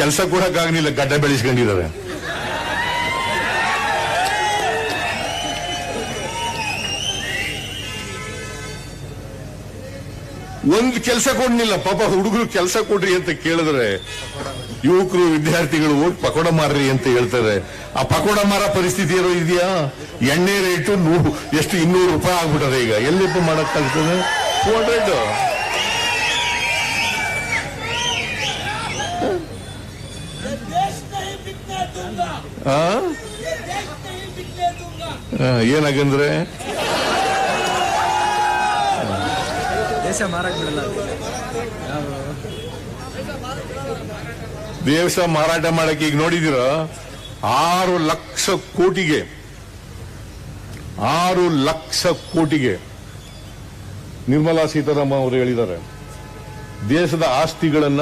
ಕೆಲಸ ಆಗಲಿಲ್ಲ ಗಡ್ಡ ಬೆಳೆಸ್ಕೊಂಡಿದ್ದಾರೆ. ಒಂದು ಕೆಲಸ ಕೊಡ್ಲಿಲ್ಲ, ಪಾಪ ಹುಡುಗರು ಕೆಲಸ ಕೊಡ್ರಿ ಅಂತ ಕೇಳಿದ್ರೆ, ಯುವಕರು, ವಿದ್ಯಾರ್ಥಿಗಳು ಹೋಗಿ ಪಕೋಡ ಮಾರ್ರಿ ಅಂತ ಹೇಳ್ತಾರೆ. ಆ ಪಕೋಡ ಮಾರ ಪರಿಸ್ಥಿತಿ ಏನೋ ಇದೆಯಾ? ಎಣ್ಣೆ ರೇಟು ನೂರು, ಎಷ್ಟು ಇನ್ನೂರು ರೂಪಾಯಿ ಆಗ್ಬಿಟ್ಟದೆ ಈಗ. ಎಲ್ಲಿಪ್ಪ ಮಾಡಕ್ ಕಲ್ತದೆ ಟೂ ಹಂಡ್ರೆಡ್ ಏನಾಗಂದ್ರೆ? ದೇಶ ದೇವಸ ಮಾರಾಟ ಮಾಡಕ್ಕೆ ಈಗ ನೋಡಿದಿರ ಆರು ಲಕ್ಷ ಕೋಟಿಗೆ ಆರು ಲಕ್ಷ ಕೋಟಿಗೆ ನಿರ್ಮಲಾ ಸೀತಾರಾಮನ್ ಅವರು ಹೇಳಿದ್ದಾರೆ. ದೇಶದ ಆಸ್ತಿಗಳನ್ನ